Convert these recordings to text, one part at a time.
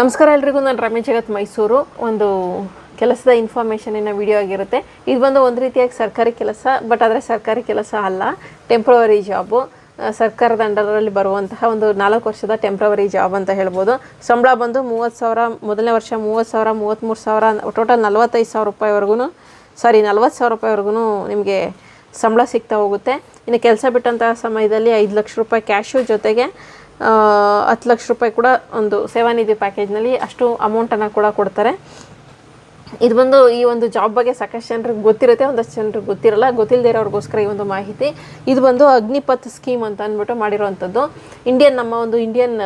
ನಮಸ್ಕಾರ ಎಲ್ರಿಗೂ, ನಾನು ರಮೇಶ್ ಜಗತ್ ಮೈಸೂರು. ಒಂದು ಕೆಲಸದ ಇನ್ಫಾರ್ಮೇಷನಿನ ವಿಡಿಯೋ ಆಗಿರುತ್ತೆ. ಇದು ಬಂದು ಒಂದು ರೀತಿಯಾಗಿ ಸರ್ಕಾರಿ ಕೆಲಸ ಬಟ್ ಆದರೆ ಸರ್ಕಾರಿ ಕೆಲಸ ಅಲ್ಲ. ಟೆಂಪ್ರವರಿ ಜಾಬು ಸರ್ಕಾರದ ಅಂಡರಲ್ಲಿ ಬರುವಂತಹ ಒಂದು ನಾಲ್ಕು ವರ್ಷದ ಟೆಂಪ್ರವರಿ ಜಾಬ್ ಅಂತ ಹೇಳ್ಬೋದು. ಸಂಬಳ ಬಂದು ಮೂವತ್ತು ಸಾವಿರ, ಮೊದಲನೇ ವರ್ಷ ಮೂವತ್ತು ಸಾವಿರ ಮೂವತ್ತ್ಮೂರು ಸಾವಿರ ಟೋಟಲ್ ನಲ್ವತ್ತೈದು ಸಾವಿರ ರೂಪಾಯಿವರೆಗೂ ಸಾರಿ ನಲ್ವತ್ತು ಸಾವಿರ ರೂಪಾಯಿವರೆಗೂ ನಿಮಗೆ ಸಂಬಳ ಸಿಗ್ತಾ ಹೋಗುತ್ತೆ. ಇನ್ನು ಕೆಲಸ ಬಿಟ್ಟಂತಹ ಸಮಯದಲ್ಲಿ ಐದು ಲಕ್ಷ ರೂಪಾಯಿ ಕ್ಯಾಶು ಜೊತೆಗೆ ಹತ್ತು ಲಕ್ಷ ರೂಪಾಯಿ ಕೂಡ ಒಂದು ಸೇವಾನಿಧಿ ಪ್ಯಾಕೇಜ್ನಲ್ಲಿ ಅಷ್ಟು ಅಮೌಂಟನ್ನು ಕೂಡ ಕೊಡ್ತಾರೆ. ಇದು ಬಂದು ಈ ಒಂದು ಜಾಬ್ ಬಗ್ಗೆ ಸಾಕಷ್ಟು ಜನರಿಗೆ ಗೊತ್ತಿರುತ್ತೆ, ಒಂದಷ್ಟು ಜನರಿಗೆ ಗೊತ್ತಿರಲ್ಲ. ಗೊತ್ತಿಲ್ಲದೆ ಇರೋರಿಗೋಸ್ಕರ ಈ ಒಂದು ಮಾಹಿತಿ. ಇದು ಬಂದು ಅಗ್ನಿಪಥ್ ಸ್ಕೀಮ್ ಅಂತ ಅಂದ್ಬಿಟ್ಟು ಮಾಡಿರೋವಂಥದ್ದು ಇಂಡಿಯನ್ ನಮ್ಮ ಒಂದು ಇಂಡಿಯನ್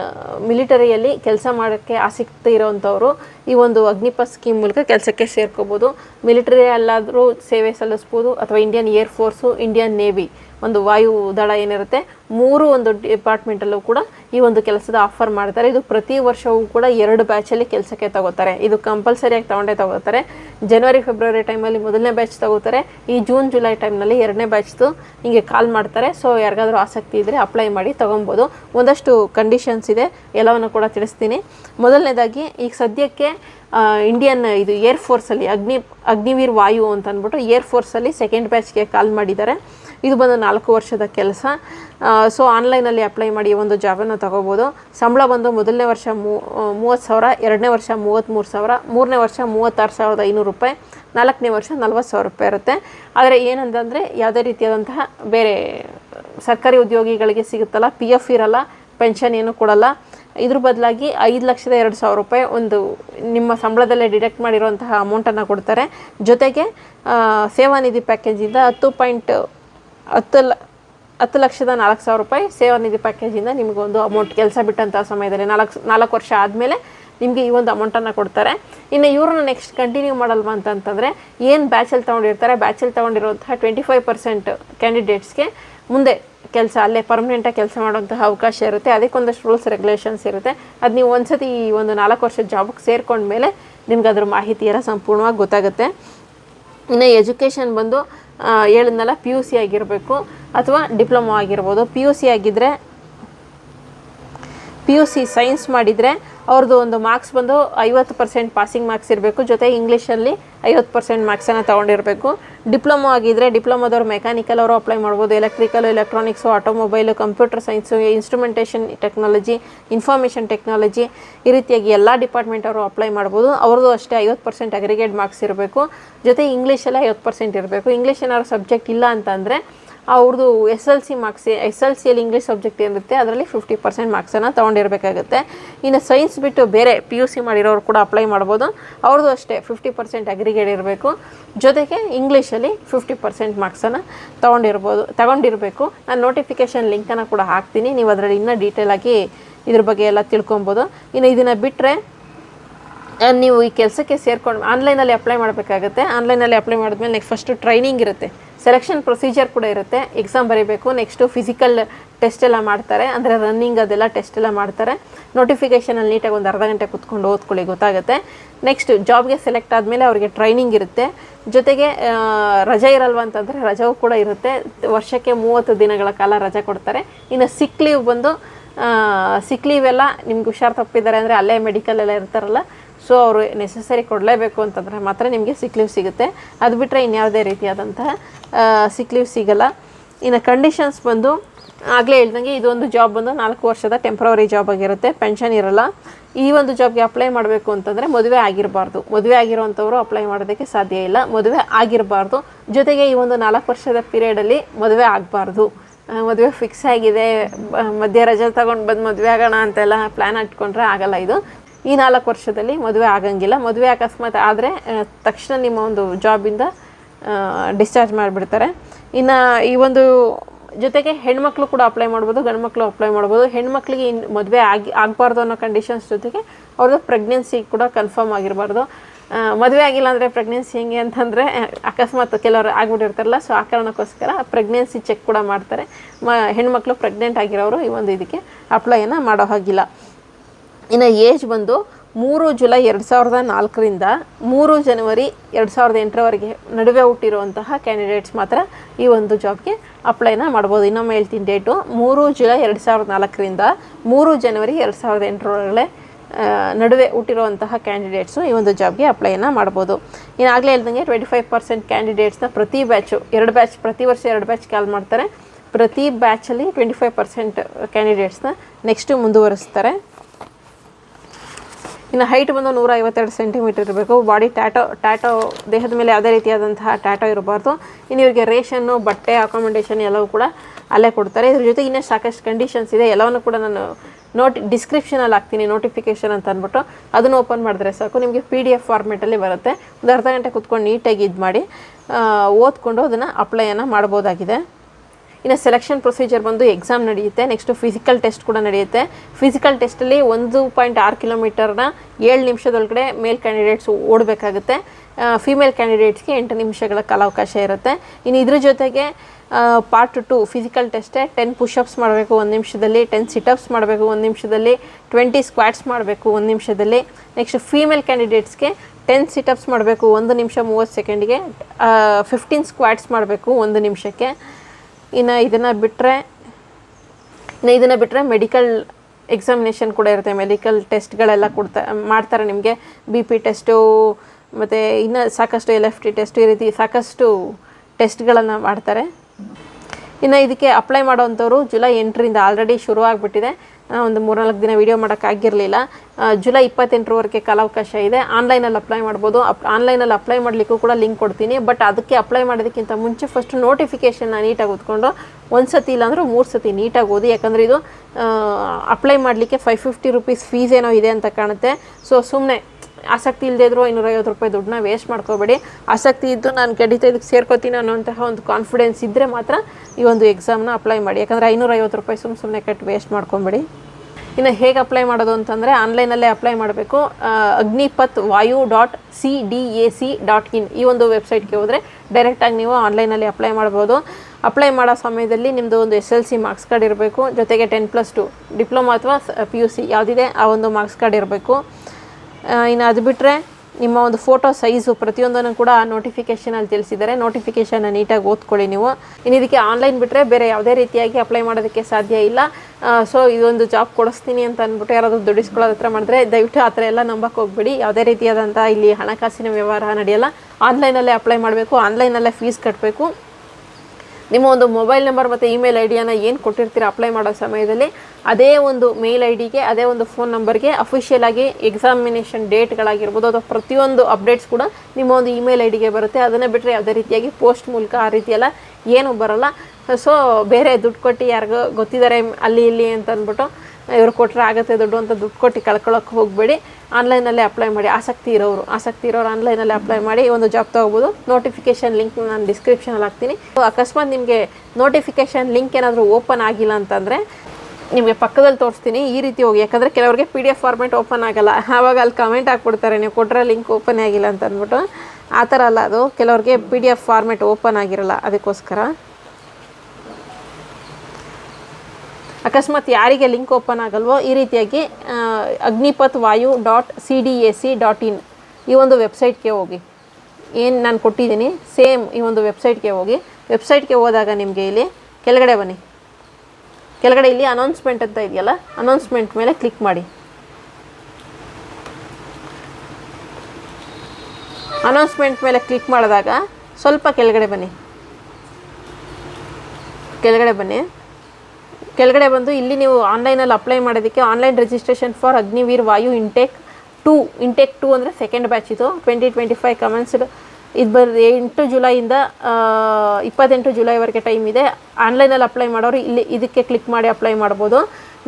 ಮಿಲಿಟರಿಯಲ್ಲಿ ಕೆಲಸ ಮಾಡೋಕ್ಕೆ ಆಸಕ್ತಿ ಇರೋವಂಥವ್ರು ಈ ಒಂದು ಅಗ್ನಿಪಥ್ ಸ್ಕೀಮ್ ಮೂಲಕ ಕೆಲಸಕ್ಕೆ ಸೇರ್ಕೋಬೋದು. ಮಿಲಿಟರಿ ಅಲ್ಲಾದರೂ ಸೇವೆ ಸಲ್ಲಿಸ್ಬೋದು, ಅಥವಾ Indian air force Indian navy ಒಂದು ವಾಯು ದಳ ಏನಿರುತ್ತೆ, ಮೂರು ಒಂದು ಡಿಪಾರ್ಟ್ಮೆಂಟಲ್ಲೂ ಕೂಡ ಈ ಒಂದು ಕೆಲಸದ ಆಫರ್ ಮಾಡ್ತಾರೆ. ಇದು ಪ್ರತಿ ವರ್ಷವೂ ಕೂಡ ಎರಡು ಬ್ಯಾಚಲ್ಲಿ ಕೆಲಸಕ್ಕೆ ತಗೋತಾರೆ. ಇದು ಕಂಪಲ್ಸರಿಯಾಗಿ ತಗೊಂಡೇ ತಗೋತಾರೆ. ಜನವರಿ ಫೆಬ್ರವರಿ ಟೈಮಲ್ಲಿ ಮೊದಲನೇ ಬ್ಯಾಚ್ ತಗೋತಾರೆ. ಈ ಜೂನ್ ಜುಲೈ ಟೈಮ್ನಲ್ಲಿ ಎರಡನೇ ಬ್ಯಾಚ್ದು ಹಿಂಗೆ ಕಾಲ್ ಮಾಡ್ತಾರೆ. ಸೊ ಯಾರಿಗಾದರೂ ಆಸಕ್ತಿ ಇದ್ದರೆ ಅಪ್ಲೈ ಮಾಡಿ ತೊಗೊಬೋದು. ಒಂದಷ್ಟು ಕಂಡೀಷನ್ಸ್ ಇದೆ. ಎಲ್ಲವನ್ನು ಕೂಡ ತಿಳಿಸ್ತೀನಿ. ಮೊದಲನೇದಾಗಿ, ಈಗ ಸದ್ಯಕ್ಕೆ ಇಂಡಿಯನ್ ಇದು ಏರ್ ಫೋರ್ಸಲ್ಲಿ ಅಗ್ನಿ, ಅಗ್ನಿವೀರ್ ವಾಯು ಅಂತ ಅಂದ್ಬಿಟ್ಟು ಏರ್ ಫೋರ್ಸಲ್ಲಿ ಸೆಕೆಂಡ್ ಬ್ಯಾಚ್ಗೆ ಕಾಲ್ ಮಾಡಿದ್ದಾರೆ. ಇದು ಬಂದು ನಾಲ್ಕು ವರ್ಷದ ಕೆಲಸ. ಸೊ ಆನ್ಲೈನಲ್ಲಿ ಅಪ್ಲೈ ಮಾಡಿ ಒಂದು ಜಾಬನ್ನು ತಗೋಬೋದು. ಸಂಬಳ ಬಂದು ಮೊದಲನೇ ವರ್ಷ ಮೂವತ್ತು ಸಾವಿರ, ಎರಡನೇ ವರ್ಷ ಮೂವತ್ತ್ಮೂರು ಸಾವಿರ, ಮೂರನೇ ವರ್ಷ ಮೂವತ್ತಾರು ಸಾವಿರದ ಐನೂರು ರೂಪಾಯಿ, ನಾಲ್ಕನೇ ವರ್ಷ ನಲ್ವತ್ತು ಸಾವಿರ ರೂಪಾಯಿ ಇರುತ್ತೆ. ಆದರೆ ಏನಂತಂದರೆ ಯಾವುದೇ ರೀತಿಯಾದಂತಹ ಬೇರೆ ಸರ್ಕಾರಿ ಉದ್ಯೋಗಿಗಳಿಗೆ ಸಿಗುತ್ತಲ್ಲ ಪಿ ಎಫ್ ಇರಲ್ಲ ಪೆನ್ಷನ್ ಏನು ಕೊಡಲ್ಲ. ಇದ್ರ ಬದಲಾಗಿ ಐದು ಲಕ್ಷದ ಎರಡು ಸಾವಿರ ರೂಪಾಯಿ ಒಂದು ನಿಮ್ಮ ಸಂಬಳದಲ್ಲೇ ಡಿಡಕ್ಟ್ ಮಾಡಿರುವಂತಹ ಅಮೌಂಟನ್ನು ಕೊಡ್ತಾರೆ. ಜೊತೆಗೆ ಸೇವಾನಿಧಿ ಪ್ಯಾಕೇಜಿಂದ ಹತ್ತು ಪಾಯಿಂಟ್ ಹತ್ತು ಲ, ಹತ್ತು ಲಕ್ಷದ ನಾಲ್ಕು ಸಾವಿರ ರೂಪಾಯಿ ಸೇವಾನಿಧಿ ಪ್ಯಾಕೇಜಿಂದ ನಿಮಗೊಂದು ಅಮೌಂಟ್ ಕೆಲಸ ಬಿಟ್ಟಂಥ ಸಮಯದಲ್ಲಿ ನಾಲ್ಕು ನಾಲ್ಕು ವರ್ಷ ಆದಮೇಲೆ ನಿಮಗೆ ಈ ಒಂದು ಅಮೌಂಟನ್ನು ಕೊಡ್ತಾರೆ. ಇನ್ನು ಇವ್ರನ್ನ ನೆಕ್ಸ್ಟ್ ಕಂಟಿನ್ಯೂ ಮಾಡಲ್ವಾ ಅಂತಂತಂದರೆ ಏನು ಬ್ಯಾಚಲ್ಲಿ ತೊಗೊಂಡಿರ್ತಾರೆ? ಬ್ಯಾಚಲ್ಲಿ ತೊಗೊಂಡಿರುವಂತಹ ಟ್ವೆಂಟಿ ಫೈವ್ ಪರ್ಸೆಂಟ್ ಕ್ಯಾಂಡಿಡೇಟ್ಸ್ಗೆ ಮುಂದೆ ಕೆಲಸ, ಅಲ್ಲೇ ಪರ್ಮನೆಂಟಾಗಿ ಕೆಲಸ ಮಾಡುವಂತಹ ಅವಕಾಶ ಇರುತ್ತೆ. ಅದಕ್ಕೊಂದಷ್ಟು ರೂಲ್ಸ್ ರೆಗ್ಯುಲೇಷನ್ಸ್ ಇರುತ್ತೆ. ಅದು ನೀವು ಒಂದ್ಸತಿ ಈ ಒಂದು ನಾಲ್ಕು ವರ್ಷದ ಜಾಬ್ಗೆ ಸೇರ್ಕೊಂಡ್ಮೇಲೆ ನಿಮ್ಗೆ ಅದ್ರ ಮಾಹಿತಿ ಎಲ್ಲ ಸಂಪೂರ್ಣವಾಗಿ ಗೊತ್ತಾಗುತ್ತೆ. ಇನ್ನು ಎಜುಕೇಷನ್ ಬಂದು ಹೇಳಿದ್ನಲ್ಲ ಪಿ ಯು ಸಿ ಆಗಿರಬೇಕು ಅಥವಾ ಡಿಪ್ಲೊಮೊ ಆಗಿರ್ಬೋದು. ಪಿ ಯು ಸಿ ಆಗಿದ್ದರೆ ಪಿ ಯು ಸಿ ಸೈನ್ಸ್ ಮಾಡಿದರೆ ಅವ್ರದ್ದು ಒಂದು ಮಾರ್ಕ್ಸ್ ಬಂದು ಐವತ್ತು ಪರ್ಸೆಂಟ್ ಪಾಸಿಂಗ್ ಮಾರ್ಕ್ಸ್ ಇರಬೇಕು. ಜೊತೆ ಇಂಗ್ಲೀಷಲ್ಲಿ ಐವತ್ತು ಪರ್ಸೆಂಟ್ ಮಾರ್ಕ್ಸನ್ನು ತೊಗೊಂಡಿರಬೇಕು. ಡಿಪ್ಲೊಮೊ ಆಗಿದ್ದರೆ ಡಿಪ್ಲೊಮೊದವ್ರು ಮೆಕ್ಯಾನಿಕಲ್ ಅವರು ಅಪ್ಲೈ ಮಾಡ್ಬೋದು. Electrical electronics automobile computer science instrumentation technology information technology ಈ ರೀತಿಯಾಗಿ ಎಲ್ಲ ಡಿಪಾರ್ಟ್ಮೆಂಟ್ ಅವರು ಅಪ್ಲೈ ಮಾಡ್ಬೋದು. ಅವ್ರದ್ದು ಅಷ್ಟೇ ಐವತ್ತು ಪರ್ಸೆಂಟ್ ಅಗ್ರಿಗೇಟ್ ಮಾರ್ಕ್ಸ್ ಇರಬೇಕು. ಜೊತೆ ಇಂಗ್ಲೀಷಲ್ಲಿ ಐವತ್ತು ಪರ್ಸೆಂಟ್ ಇರಬೇಕು. ಇಂಗ್ಲೀಷ್ ಏನಾದ್ರು ಸಬ್ಜೆಕ್ಟ್ ಇಲ್ಲ ಅಂತಂದರೆ ಅವ್ರದ್ದು S L C marks S L ಸಿಯಲ್ಲಿ ಇಂಗ್ಲೀಷ್ ಸಬ್ಜೆಕ್ಟ್ ಏನಿರುತ್ತೆ ಅದರಲ್ಲಿ ಫಿಫ್ಟಿ ಪರ್ಸೆಂಟ್ ಮಾರ್ಕ್ಸನ್ನು ತೊಗೊಂಡಿರಬೇಕಾಗುತ್ತೆ. ಇನ್ನು ಸೈನ್ಸ್ ಬಿಟ್ಟು ಬೇರೆ ಪಿ ಯು ಸಿ ಮಾಡಿರೋರು ಕೂಡ ಅಪ್ಲೈ ಮಾಡ್ಬೋದು. ಅವ್ರದ್ದು ಅಷ್ಟೇ ಫಿಫ್ಟಿ ಪರ್ಸೆಂಟ್ ಅಗ್ರಿಗೇಟ್ ಇರಬೇಕು. ಜೊತೆಗೆ ಇಂಗ್ಲೀಷಲ್ಲಿ ಫಿಫ್ಟಿ ಪರ್ಸೆಂಟ್ ಮಾರ್ಕ್ಸನ್ನು ತೊಗೊಂಡಿರ್ಬೋದು, ತಗೊಂಡಿರಬೇಕು. ನಾನು ನೋಟಿಫಿಕೇಷನ್ ಲಿಂಕನ್ನು ಕೂಡ ಹಾಕ್ತೀನಿ. ನೀವು ಅದರಲ್ಲಿ ಇನ್ನೂ ಡೀಟೇಲಾಗಿ ಇದ್ರ ಬಗ್ಗೆ ಎಲ್ಲ ತಿಳ್ಕೊಬೋದು. ಇನ್ನು ಇದನ್ನು ಬಿಟ್ಟರೆ ನೀವು ಈ ಕೆಲಸಕ್ಕೆ ಸೇರ್ಕೊಂಡು ಆನ್ಲೈನಲ್ಲಿ ಅಪ್ಲೈ ಮಾಡಬೇಕಾಗುತ್ತೆ. ಆನ್ಲೈನಲ್ಲಿ ಅಪ್ಲೈ ಮಾಡಿದ್ಮೇಲೆ ನೆಕ್ಸ್ಟ್ ಫಸ್ಟು ಟ್ರೈನಿಂಗ್ ಇರುತ್ತೆ. ಸೆಲೆಕ್ಷನ್ ಪ್ರೊಸೀಜರ್ ಕೂಡ ಇರುತ್ತೆ. ಎಕ್ಸಾಮ್ ಬರೀಬೇಕು ನೆಕ್ಸ್ಟು ಫಿಸಿಕಲ್ ಟೆಸ್ಟ್ ಎಲ್ಲ ಮಾಡ್ತಾರೆ. ಅಂದರೆ ರನ್ನಿಂಗ್ ಅದೆಲ್ಲ ಟೆಸ್ಟ್ ಎಲ್ಲ ಮಾಡ್ತಾರೆ. ನೋಟಿಫಿಕೇಷನಲ್ಲಿ ನೀಟಾಗಿ ಒಂದು ಅರ್ಧ ಗಂಟೆ ಕುತ್ಕೊಂಡು ಓದ್ಕೊಳ್ಳಿ, ಗೊತ್ತಾಗುತ್ತೆ. ನೆಕ್ಸ್ಟ್ ಜಾಬ್ಗೆ ಸೆಲೆಕ್ಟ್ ಆದಮೇಲೆ ಅವರಿಗೆ ಟ್ರೈನಿಂಗ್ ಇರುತ್ತೆ. ಜೊತೆಗೆ ರಜೆ ಇರಲ್ವ ಅಂತಂದರೆ ರಜವೂ ಕೂಡ ಇರುತ್ತೆ. ವರ್ಷಕ್ಕೆ ಮೂವತ್ತು ದಿನಗಳ ಕಾಲ ರಜೆ ಕೊಡ್ತಾರೆ. ಇನ್ನು ಸಿಕ್ ಲೀವ್ ಬಂದು ಸಿಕ್ ಲೀವ್ ಎಲ್ಲ ನಿಮ್ಗೆ ಹುಷಾರು ತಪ್ಪಿದ್ದಾರೆ ಅಂದರೆ ಅಲ್ಲೇ ಮೆಡಿಕಲ್ ಎಲ್ಲ ಇರ್ತಾರಲ್ಲ ಸೊ ಅವರು ನೆಸೆಸರಿ ಕೊಡಲೇಬೇಕು ಅಂತಂದರೆ ಮಾತ್ರ ನಿಮಗೆ ಸಿಕ್ ಲೀವ್ ಸಿಗುತ್ತೆ. ಅದು ಬಿಟ್ಟರೆ ಇನ್ಯಾವುದೇ ರೀತಿಯಾದಂತಹ ಸಿಕ್ ಲೀವ್ ಸಿಗಲ್ಲ. ಇನ್ನು ಕಂಡೀಷನ್ಸ್ ಬಂದು ಆಗಲೇ ಹೇಳ್ದಂಗೆ ಇದೊಂದು ಜಾಬ್ ಬಂದು ನಾಲ್ಕು ವರ್ಷದ ಟೆಂಪ್ರವರಿ ಜಾಬ್ ಆಗಿರುತ್ತೆ. ಪೆನ್ಷನ್ ಇರಲ್ಲ. ಈ ಒಂದು ಜಾಬ್ಗೆ ಅಪ್ಲೈ ಮಾಡಬೇಕು ಅಂತಂದರೆ ಮದುವೆ ಆಗಿರಬಾರ್ದು. ಮದುವೆ ಆಗಿರೋವಂಥವ್ರು ಅಪ್ಲೈ ಮಾಡೋದಕ್ಕೆ ಸಾಧ್ಯ ಇಲ್ಲ. ಮದುವೆ ಆಗಿರಬಾರ್ದು. ಜೊತೆಗೆ ಈ ಒಂದು ನಾಲ್ಕು ವರ್ಷದ ಪೀರಿಯಡಲ್ಲಿ ಮದುವೆ ಆಗಬಾರ್ದು. ಮದುವೆ ಫಿಕ್ಸ್ ಆಗಿದೆ. ಮಧ್ಯೆ ರಜೆ ತಗೊಂಡು ಬಂದು ಮದುವೆ ಆಗೋಣ ಅಂತೆಲ್ಲ ಪ್ಲ್ಯಾನ್ ಇಟ್ಕೊಂಡ್ರೆ ಆಗಲ್ಲ ಇದು. ಈ ನಾಲ್ಕು ವರ್ಷದಲ್ಲಿ ಮದುವೆ ಆಗಂಗಿಲ್ಲ. ಮದುವೆ ಅಕಸ್ಮಾತ್ ಆದರೆ ತಕ್ಷಣ ನಿಮ್ಮ ಒಂದು ಜಾಬಿಂದ ಡಿಸ್ಚಾರ್ಜ್ ಮಾಡಿಬಿಡ್ತಾರೆ. ಇನ್ನು ಈ ಒಂದು ಜೊತೆಗೆ ಹೆಣ್ಮಕ್ಳು ಕೂಡ ಅಪ್ಲೈ ಮಾಡ್ಬೋದು, ಗಂಡ್ಮಕ್ಳು ಅಪ್ಲೈ ಮಾಡ್ಬೋದು. ಹೆಣ್ಮಕ್ಳಿಗೆ ಇನ್ನು ಮದುವೆ ಆಗಿ, ಆಗಬಾರ್ದು ಅನ್ನೋ ಕಂಡೀಷನ್ಸ್ ಜೊತೆಗೆ ಅವ್ರದ್ದು ಪ್ರೆಗ್ನೆನ್ಸಿ ಕೂಡ ಕನ್ಫರ್ಮ್ ಆಗಿರಬಾರ್ದು. ಮದುವೆ ಆಗಿಲ್ಲ ಅಂದರೆ ಪ್ರೆಗ್ನೆನ್ಸಿ ಹೆಂಗೆ ಅಂತಂದರೆ, ಅಕಸ್ಮಾತ್ ಕೆಲವರು ಆಗಿಬಿಟ್ಟಿರ್ತಾರಲ್ಲ ಸೊ ಆ ಕಾರಣಕ್ಕೋಸ್ಕರ ಪ್ರೆಗ್ನೆನ್ಸಿ ಚೆಕ್ ಕೂಡ ಮಾಡ್ತಾರೆ. ಮ, ಹೆಣ್ಮಕ್ಳು ಪ್ರೆಗ್ನೆಂಟ್ ಆಗಿರೋರು ಈ ಒಂದು ಇದಕ್ಕೆ ಅಪ್ಲೈಯನ್ನು ಮಾಡೋ ಹಾಗಿಲ್ಲ. ಇನ್ನು ಏಜ್ ಬಂದು ಮೂರು ಜುಲೈ ಎರಡು ಸಾವಿರದ ನಾಲ್ಕರಿಂದ ಮೂರು ಜನವರಿ ಎರಡು ಸಾವಿರದ ಎಂಟರವರೆಗೆ ನಡುವೆ ಹುಟ್ಟಿರುವಂತಹ ಕ್ಯಾಂಡಿಡೇಟ್ಸ್ ಮಾತ್ರ ಈ ಒಂದು ಜಾಬ್ಗೆ ಅಪ್ಲೈನ ಮಾಡ್ಬೋದು. ಇನ್ನೊಮ್ಮೆ ಹೇಳ್ತೀನಿ ಡೇಟು ಮೂರು ಜುಲೈ ಎರಡು ಸಾವಿರದ ನಾಲ್ಕರಿಂದ ಮೂರು ಜನವರಿ ಎರಡು ಸಾವಿರದ ಎಂಟರೊಳಗಡೆ ನಡುವೆ ಹುಟ್ಟಿರುವಂತಹ ಕ್ಯಾಂಡಿಡೇಟ್ಸು ಈ ಒಂದು ಜಾಬ್ಗೆ ಅಪ್ಲೈನ ಮಾಡ್ಬೋದು. ಇನ್ನು ಆಗಲೇ ಹೇಳ್ದಂಗೆ ಟ್ವೆಂಟಿ ಫೈವ್ ಪರ್ಸೆಂಟ್ ಕ್ಯಾಂಡಿಡೇಟ್ಸ್ನ ಪ್ರತಿ ಬ್ಯಾಚು ಎರಡು ಬ್ಯಾಚ್ ಪ್ರತಿ ವರ್ಷ ಎರಡು ಬ್ಯಾಚ್ ಕಾಲ್ ಮಾಡ್ತಾರೆ. ಪ್ರತಿ ಬ್ಯಾಚಲ್ಲಿ ಟ್ವೆಂಟಿ ಫೈವ್ ಪರ್ಸೆಂಟ್ ಕ್ಯಾಂಡಿಡೇಟ್ಸ್ನ ನೆಕ್ಸ್ಟು ಮುಂದುವರಿಸ್ತಾರೆ. ಇನ್ನು ಹೈಟ್ ಬಂದು ನೂರ ಐವತ್ತೆರಡು ಸೆಂಟಿಮೀಟರ್ ಇರಬೇಕು. ಬಾಡಿ ಟ್ಯಾಟೋ ಟ್ಯಾಟೋ ದೇಹದ ಮೇಲೆ ಯಾವುದೇ ರೀತಿಯಾದಂತಹ ಟ್ಯಾಟೋ ಇರಬಾರ್ದು. ಇನ್ನು ಇವರಿಗೆ ರೇಷನ್ನು ಬಟ್ಟೆ ಅಕಾಮಡೇಷನ್ ಎಲ್ಲವೂ ಕೂಡ ಅಲ್ಲೇ ಕೊಡ್ತಾರೆ. ಇದ್ರ ಜೊತೆಗೆ ಇನ್ನೂ ಸಾಕಷ್ಟು ಕಂಡೀಷನ್ಸ್ ಇದೆ. ಎಲ್ಲವನ್ನು ಕೂಡ ನಾನು ನೋಟ್ ಡಿಸ್ಕ್ರಿಪ್ಷನಲ್ಲಿ ಹಾಕ್ತೀನಿ ನೋಟಿಫಿಕೇಷನ್ ಅಂತ ಅಂದ್ಬಿಟ್ಟು. ಅದನ್ನು ಓಪನ್ ಮಾಡಿದ್ರೆ ಸಾಕು. ನಿಮಗೆ ಪಿ ಡಿ ಎಫ್ ಫಾರ್ಮೆಟಲ್ಲಿ ಬರುತ್ತೆ. ಒಂದು ಅರ್ಧ ಗಂಟೆ ಕುತ್ಕೊಂಡು ನೀಟಾಗಿ ಇದು ಮಾಡಿ ಓದ್ಕೊಂಡು ಅದನ್ನು ಅಪ್ಲೈಯನ್ನು ಮಾಡ್ಬೋದಾಗಿದೆ. ಇನ್ನು ಸೆಲೆಕ್ಷನ್ ಪ್ರೊಸೀಜರ್ ಬಂದು ಎಕ್ಸಾಮ್ ನಡೆಯುತ್ತೆ. ನೆಕ್ಸ್ಟು ಫಿಸಿಕಲ್ ಟೆಸ್ಟ್ ಕೂಡ ನಡೆಯುತ್ತೆ. ಫಿಸಿಕಲ್ ಟೆಸ್ಟಲ್ಲಿ ಒಂದು ಪಾಯಿಂಟ್ ಆರು ಕಿಲೋಮೀಟರ್ನ ಏಳು ನಿಮಿಷದೊಳಗಡೆ ಮೇಲ್ ಕ್ಯಾಂಡಿಡೇಟ್ಸ್ ಓಡಬೇಕಾಗುತ್ತೆ. ಫಿಮೇಲ್ ಕ್ಯಾಂಡಿಡೇಟ್ಸ್ಗೆ ಎಂಟು ನಿಮಿಷಗಳ ಕಾಲಾವಕಾಶ ಇರುತ್ತೆ. ಇನ್ನು ಇದ್ರ ಜೊತೆಗೆ ಪಾರ್ಟ್ ಟು ಫಿಸಿಕಲ್ ಟೆಸ್ಟೇ ಟೆನ್ ಪುಷಪ್ಸ್ ಮಾಡಬೇಕು ಒಂದು ನಿಮಿಷದಲ್ಲಿ ಟೆನ್ ಸಿಟಪ್ಸ್ ಮಾಡಬೇಕು ಒಂದು ನಿಮಿಷದಲ್ಲಿ ಟ್ವೆಂಟಿ ಸ್ಕ್ವಾಟ್ಸ್ ಮಾಡಬೇಕು ಒಂದು ನಿಮಿಷದಲ್ಲಿ. ನೆಕ್ಸ್ಟ್ ಫೀಮೇಲ್ ಕ್ಯಾಂಡಿಡೇಟ್ಸ್ಗೆ ಟೆನ್ ಸಿಟಪ್ಸ್ ಮಾಡಬೇಕು ಒಂದು ನಿಮಿಷ ಮೂವತ್ತು ಸೆಕೆಂಡಿಗೆ ಫಿಫ್ಟೀನ್ ಸ್ಕ್ವಾಟ್ಸ್ ಮಾಡಬೇಕು ಒಂದು ನಿಮಿಷಕ್ಕೆ. ಇನ್ನು ಇದನ್ನು ಬಿಟ್ಟರೆ ಇನ್ನು ಇದನ್ನು ಬಿಟ್ಟರೆ ಮೆಡಿಕಲ್ ಎಕ್ಸಾಮಿನೇಷನ್ ಕೂಡ ಇರುತ್ತೆ. ಮೆಡಿಕಲ್ ಟೆಸ್ಟ್ಗಳೆಲ್ಲ ಕೊಡ್ತಾ, ಮಾಡ್ತಾರೆ ನಿಮಗೆ. ಬಿ ಪಿ ಟೆಸ್ಟು ಮತ್ತು ಇನ್ನು ಸಾಕಷ್ಟು ಎಲ್ ಎಫ್ ಟಿ ಟೆಸ್ಟ್ ಈ ರೀತಿ ಸಾಕಷ್ಟು ಟೆಸ್ಟ್ಗಳನ್ನು ಮಾಡ್ತಾರೆ. ಇನ್ನು ಇದಕ್ಕೆ ಅಪ್ಲೈ ಮಾಡೋವಂಥವ್ರು ಜುಲೈ ಎಂಟರಿಂದ ಆಲ್ರೆಡಿ ಶುರು ಆಗಿಬಿಟ್ಟಿದೆ ಒಂದು ಮೂರ್ನಾಲ್ಕು ದಿನ ವೀಡಿಯೋ ಮಾಡೋಕ್ಕಾಗಿರಲಿಲ್ಲ ಜುಲೈ ಇಪ್ಪತ್ತೆಂಟರವರೆಗೆ ಕಾಲಾವಕಾಶ ಇದೆ. ಆನ್ಲೈನಲ್ಲಿ ಅಪ್ಲೈ ಮಾಡ್ಬೋದು. ಅಪ್ ಆನ್ಲೈನಲ್ಲಿ ಅಪ್ಲೈ ಮಾಡಲಿಕ್ಕೂ ಕೂಡ ಲಿಂಕ್ ಕೊಡ್ತೀನಿ. ಬಟ್ ಅದಕ್ಕೆ ಅಪ್ಲೈ ಮಾಡೋದಕ್ಕಿಂತ ಮುಂಚೆ ಫಸ್ಟ್ ನೋಟಿಫಿಕೇಷನ್ನ ನೀಟಾಗಿ ಓದ್ಕೊಂಡು ಒಂದು ಸತಿ ಇಲ್ಲಾಂದ್ರೆ ಮೂರು ಸತಿ ನೀಟಾಗಿ ಓದಿ. ಯಾಕಂದರೆ ಇದು ಅಪ್ಲೈ ಮಾಡಲಿಕ್ಕೆ ಫೈವ್ ಫಿಫ್ಟಿ ರುಪೀಸ್ ಫೀಸ್ ಏನೋ ಇದೆ ಅಂತ ಕಾಣುತ್ತೆ. ಸೊ ಸುಮ್ಮನೆ ಆಸಕ್ತಿ ಇಲ್ಲದೆ ಇದ್ರೂ ಐನೂರೈವತ್ತು ರೂಪಾಯಿ ದುಡ್ಡನ್ನ ವೇಸ್ಟ್ ಮಾಡ್ಕೋಬೇಡಿ. ಆಸಕ್ತಿ ಇದ್ದು ನಾನು ಖಂಡಿತ ಇದಕ್ಕೆ ಸೇರ್ಕೋತೀನಿ ಅನ್ನೋಂತಹ ಒಂದು ಕಾನ್ಫಿಡೆನ್ಸ್ ಇದ್ದರೆ ಮಾತ್ರ ಈ ಒಂದು ಎಕ್ಸಾಮ್ನ ಅಪ್ಲೈ ಮಾಡಿ. ಯಾಕಂದರೆ ಐನೂರೈವತ್ತು ರೂಪಾಯಿ ಸುಮ್ಮ ಸುಮ್ಮನೆ ಕಟ್ಟಿ ವೇಸ್ಟ್ ಮಾಡ್ಕೊಬೇಡಿ. ಇನ್ನು ಹೇಗೆ ಅಪ್ಲೈ ಮಾಡೋದು ಅಂತಂದರೆ ಆನ್ಲೈನಲ್ಲೇ ಅಪ್ಲೈ ಮಾಡಬೇಕು. Agnipath Vayu dot C D A C dot in ಈ ಒಂದು ವೆಬ್ಸೈಟ್ಗೆ ಹೋದರೆ ಡೈರೆಕ್ಟಾಗಿ ನೀವು ಆನ್ಲೈನಲ್ಲಿ ಅಪ್ಲೈ ಮಾಡ್ಬೋದು. ಅಪ್ಲೈ ಮಾಡೋ ಸಮಯದಲ್ಲಿ ನಿಮ್ಮದು ಒಂದು S L C marks card ಇರಬೇಕು. ಜೊತೆಗೆ ಟೆನ್ ಪ್ಲಸ್ ಟು ಡಿಪ್ಲೊಮಾ ಅಥವಾ ಪಿ ಯು ಸಿ ಯಾವುದಿದೆ ಆ ಒಂದು ಮಾರ್ಕ್ಸ್ ಕಾರ್ಡ್ ಇರಬೇಕು. ಇನ್ನು ಅದು ಬಿಟ್ಟರೆ ನಿಮ್ಮ ಒಂದು ಫೋಟೋ ಸೈಜು ಪ್ರತಿಯೊಂದನ್ನು ಕೂಡ ನೋಟಿಫಿಕೇಷನಲ್ಲಿ ತಿಳಿಸಿದ್ದಾರೆ. ನೋಟಿಫಿಕೇಷನ್ನ ನೀಟಾಗಿ ಓದ್ಕೊಳ್ಳಿ ನೀವು. ಇನ್ನು ಇದಕ್ಕೆ ಆನ್ಲೈನ್ ಬಿಟ್ಟರೆ ಬೇರೆ ಯಾವುದೇ ರೀತಿಯಾಗಿ ಅಪ್ಲೈ ಮಾಡೋದಕ್ಕೆ ಸಾಧ್ಯ ಇಲ್ಲ. ಸೊ ಇದೊಂದು ಜಾಬ್ ಕೊಡಿಸ್ತೀನಿ ಅಂತ ಅಂದ್ಬಿಟ್ಟು ಯಾರಾದರೂ ದುಡಿಸ್ಕೊಳ್ಳೋದು ಹತ್ರ ಮಾಡಿದ್ರೆ ದಯವಿಟ್ಟು ಆ ಥರ ಎಲ್ಲ ನಂಬಕ್ಕೆ ಹೋಗ್ಬೇಡಿ. ಯಾವುದೇ ರೀತಿಯಾದಂಥ ಇಲ್ಲಿ ಹಣಕಾಸಿನ ವ್ಯವಹಾರ ನಡೆಯಲ್ಲ. ಆನ್ಲೈನಲ್ಲೇ ಅಪ್ಲೈ ಮಾಡಬೇಕು. ಆನ್ಲೈನಲ್ಲೇ ಫೀಸ್ ಕಟ್ಟಬೇಕು ನಿಮ್ಮ ಒಂದು ಮೊಬೈಲ್ ನಂಬರ್ ಮತ್ತು ಇಮೇಲ್ ಐ ಡಿಯನ್ನು ಏನು ಕೊಟ್ಟಿರ್ತೀರ ಅಪ್ಲೈ ಮಾಡೋ ಸಮಯದಲ್ಲಿ ಅದೇ ಒಂದು ಮೇಲ್ ಐ ಡಿಗೆ ಅದೇ ಒಂದು ಫೋನ್ ನಂಬರ್ಗೆ ಅಫಿಷಿಯಲ್ ಆಗಿ ಎಕ್ಸಾಮಿನೇಷನ್ ಡೇಟ್ಗಳಾಗಿರ್ಬೋದು ಅಥವಾ ಪ್ರತಿಯೊಂದು ಅಪ್ಡೇಟ್ಸ್ ಕೂಡ ನಿಮ್ಮ ಒಂದು ಇಮೇಲ್ ಐ ಡಿಗೆ ಬರುತ್ತೆ. ಅದನ್ನು ಬಿಟ್ಟರೆ ಯಾವುದೇ ರೀತಿಯಾಗಿ ಪೋಸ್ಟ್ ಮೂಲಕ ಆ ರೀತಿಯೆಲ್ಲ ಏನೂ ಬರೋಲ್ಲ. ಸೊ ಬೇರೆ ದುಡ್ಡು ಕೊಟ್ಟು ಯಾರಿಗೋ ಗೊತ್ತಿದ್ದಾರೆ, ಅಲ್ಲಿ ಇಲ್ಲಿ ಅಂತ ಅಂದ್ಬಿಟ್ಟು ಇವ್ರು ಕೊಟ್ಟರೆ ಆಗುತ್ತೆ, ದುಡ್ಡು ಅಂತ ದುಡ್ಡು ಕೊಟ್ಟು ಕಳ್ಕೊಳ್ಳೋಕೆ ಹೋಗಬೇಡಿ. ಆನ್ಲೈನಲ್ಲೇ ಅಪ್ಲೈ ಮಾಡಿ, ಆಸಕ್ತಿ ಇರೋರು ಆಸಕ್ತಿ ಇರೋರು ಆನ್ಲೈನಲ್ಲೇ ಅಪ್ಲೈ ಮಾಡಿ ಒಂದು ಜಾಬ್ ತೊಗೋಬೋದು. ನೋಟಿಫಿಕೇಷನ್ ಲಿಂಕ್ ನಾನು ಡಿಸ್ಕ್ರಿಪ್ಷನಲ್ಲಿ ಹಾಕ್ತೀನಿ. ಅಕಸ್ಮಾತ್ ನಿಮಗೆ ನೋಟಿಫಿಕೇಷನ್ ಲಿಂಕ್ ಏನಾದರೂ ಓಪನ್ ಆಗಿಲ್ಲ ಅಂತಂದರೆ ನಿಮಗೆ ಪಕ್ಕದಲ್ಲಿ ತೋರಿಸ್ತೀನಿ ಈ ರೀತಿ ಹೋಗಿ. ಯಾಕಂದರೆ ಕೆಲವರಿಗೆ P D F format open ಆಗಲ್ಲ. ಆವಾಗ ಅಲ್ಲಿ ಕಮೆಂಟ್ ಹಾಕ್ಬಿಡ್ತಾರೆ, ನೀವು ಕೊಟ್ಟರೆ ಲಿಂಕ್ ಓಪನ್ ಆಗಿಲ್ಲ ಅಂತ ಅಂದ್ಬಿಟ್ಟು ಆ ಥರ ಅಲ್ಲ ಅದು. ಕೆಲವ್ರಿಗೆ P D F format open ಆಗಿರಲ್ಲ ಅದಕ್ಕೋಸ್ಕರ. ಅಕಸ್ಮಾತ್ ಯಾರಿಗೆ ಲಿಂಕ್ ಓಪನ್ ಆಗಲ್ವೋ ಈ ರೀತಿಯಾಗಿ Agnipath Vayu dot C D A C dot in ಈ ಒಂದು ವೆಬ್ಸೈಟ್ಗೆ ಹೋಗಿ. ಏನು ನಾನು ಕೊಟ್ಟಿದ್ದೀನಿ, ಸೇಮ್ ಈ ಒಂದು ವೆಬ್ಸೈಟ್ಗೆ ಹೋಗಿ. ವೆಬ್ಸೈಟ್ಗೆ ಹೋದಾಗ ನಿಮಗೆ ಇಲ್ಲಿ ಕೆಳಗಡೆ ಬನ್ನಿ. ಕೆಳಗಡೆ ಇಲ್ಲಿ ಅನೌನ್ಸ್ಮೆಂಟ್ ಅಂತ ಇದೆಯಲ್ಲ ಅನೌನ್ಸ್ಮೆಂಟ್ ಮೇಲೆ ಕ್ಲಿಕ್ ಮಾಡಿ. ಅನೌನ್ಸ್ಮೆಂಟ್ ಮೇಲೆ ಕ್ಲಿಕ್ ಮಾಡಿದಾಗ ಸ್ವಲ್ಪ ಕೆಳಗಡೆ ಬನ್ನಿ. ಕೆಳಗಡೆ ಬನ್ನಿ. ಕೆಳಗಡೆ ಬಂದು ಇಲ್ಲಿ ನೀವು ಆನ್ಲೈನಲ್ಲಿ ಅಪ್ಲೈ ಮಾಡೋದಕ್ಕೆ online registration for Agniveer Vayu intake two intake two ಅಂದರೆ ಸೆಕೆಂಡ್ ಬ್ಯಾಚ್ ಇದು ಟ್ವೆಂಟಿ ಟ್ವೆಂಟಿ ಫೈವ್ ಕಮೆನ್ಸ್ಡ್ ಇದು ಬರ್, ಎಂಟು ಜುಲೈಯಿಂದ ಇಪ್ಪತ್ತೆಂಟು ಜುಲೈವರೆಗೆ ಟೈಮ್ ಇದೆ. ಆನ್ಲೈನಲ್ಲಿ ಅಪ್ಲೈ ಮಾಡೋರು ಇಲ್ಲಿ ಇದಕ್ಕೆ ಕ್ಲಿಕ್ ಮಾಡಿ ಅಪ್ಲೈ ಮಾಡ್ಬೋದು.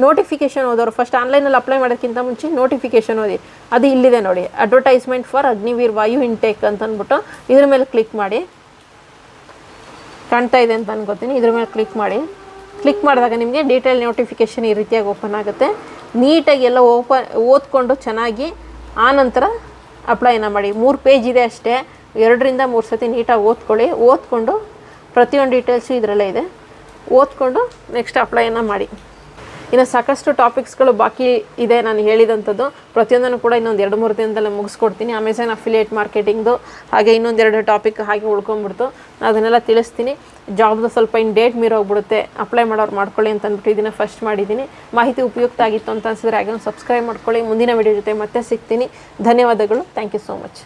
ನೋಟಿಫಿಕೇಷನ್ ಓದೋರು ಫಸ್ಟ್ ಆನ್ಲೈನಲ್ಲಿ ಅಪ್ಲೈ ಮಾಡೋಕ್ಕಿಂತ ಮುಂಚೆ ನೋಟಿಫಿಕೇಷನ್ ಓದಿ. ಅದು ಇಲ್ಲಿದೆ ನೋಡಿ. Advertisement for Agniveer Vayu intake ಅಂತ ಅಂದ್ಬಿಟ್ಟು ಇದ್ರ ಮೇಲೆ ಕ್ಲಿಕ್ ಮಾಡಿ. ಕಾಣ್ತಾ ಇದೆ ಅಂತ ಅನ್ಕೋತೀನಿ ಇದ್ರ ಮೇಲೆ ಕ್ಲಿಕ್ ಮಾಡಿ. ಕ್ಲಿಕ್ ಮಾಡಿದಾಗ ನಿಮಗೆ ಡೀಟೇಲ್ ನೋಟಿಫಿಕೇಷನ್ ಈ ರೀತಿಯಾಗಿ ಓಪನ್ ಆಗುತ್ತೆ. ನೀಟಾಗಿ ಎಲ್ಲ ಓಪನ್ ಓದ್ಕೊಂಡು ಚೆನ್ನಾಗಿ ಆನಂತರ ಅಪ್ಲೈನ ಮಾಡಿ. ಮೂರು ಪೇಜ್ ಇದೆ ಅಷ್ಟೇ. ಎರಡರಿಂದ ಮೂರು ಸತಿ ನೀಟಾಗಿ ಓದ್ಕೊಳ್ಳಿ. ಓದ್ಕೊಂಡು ಪ್ರತಿಯೊಂದು ಡೀಟೇಲ್ಸು ಇದರಲ್ಲೇ ಇದೆ. ಓದ್ಕೊಂಡು ನೆಕ್ಸ್ಟ್ ಅಪ್ಲೈನ ಮಾಡಿ. ಇನ್ನು ಸಾಕಷ್ಟು ಟಾಪಿಕ್ಸ್ಗಳು ಬಾಕಿ ಇದೆ ನಾನು ಹೇಳಿದಂಥದ್ದು. ಪ್ರತಿಯೊಂದನ್ನು ಕೂಡ ಇನ್ನೊಂದು ಎರಡು ಮೂರು ದಿನದಲ್ಲಿ ಮುಗಿಸ್ಕೊಡ್ತೀನಿ. ಅಮೆಝಾನ್ ಅಫಿಲಿಯೇಟ್ ಮಾರ್ಕೆಟಿಂಗ್ದು ಹಾಗೆ ಇನ್ನೊಂದೆರಡು ಟಾಪಿಕ್ ಹಾಗೆ ಉಳ್ಕೊಂಬಿಡ್ತು. ನಾನು ಅದನ್ನೆಲ್ಲ ತಿಳಿಸ್ತೀನಿ. ಜಾಬ್ದು ಸ್ವಲ್ಪ ಇನ್ನು ಡೇಟ್ ಮೀರೋಗ್ಬಿಡುತ್ತೆ ಅಪ್ಲೈ ಮಾಡೋರು ಮಾಡ್ಕೊಳ್ಳಿ ಅಂತ ಅಂದ್ಬಿಟ್ಟು ಇದನ್ನು ಫಸ್ಟ್ ಮಾಡಿದ್ದೀನಿ. ಮಾಹಿತಿ ಉಪಯುಕ್ತ ಆಗಿತ್ತು ಅಂತ ಅನಿಸಿದ್ರೆ ಹಾಗೆ ಸಬ್ಸ್ಕ್ರೈಬ್ ಮಾಡ್ಕೊಳ್ಳಿ. ಮುಂದಿನ ವಿಡಿಯೋ ಜೊತೆ ಮತ್ತೆ ಸಿಗ್ತೀನಿ. ಧನ್ಯವಾದಗಳು. Thank you so much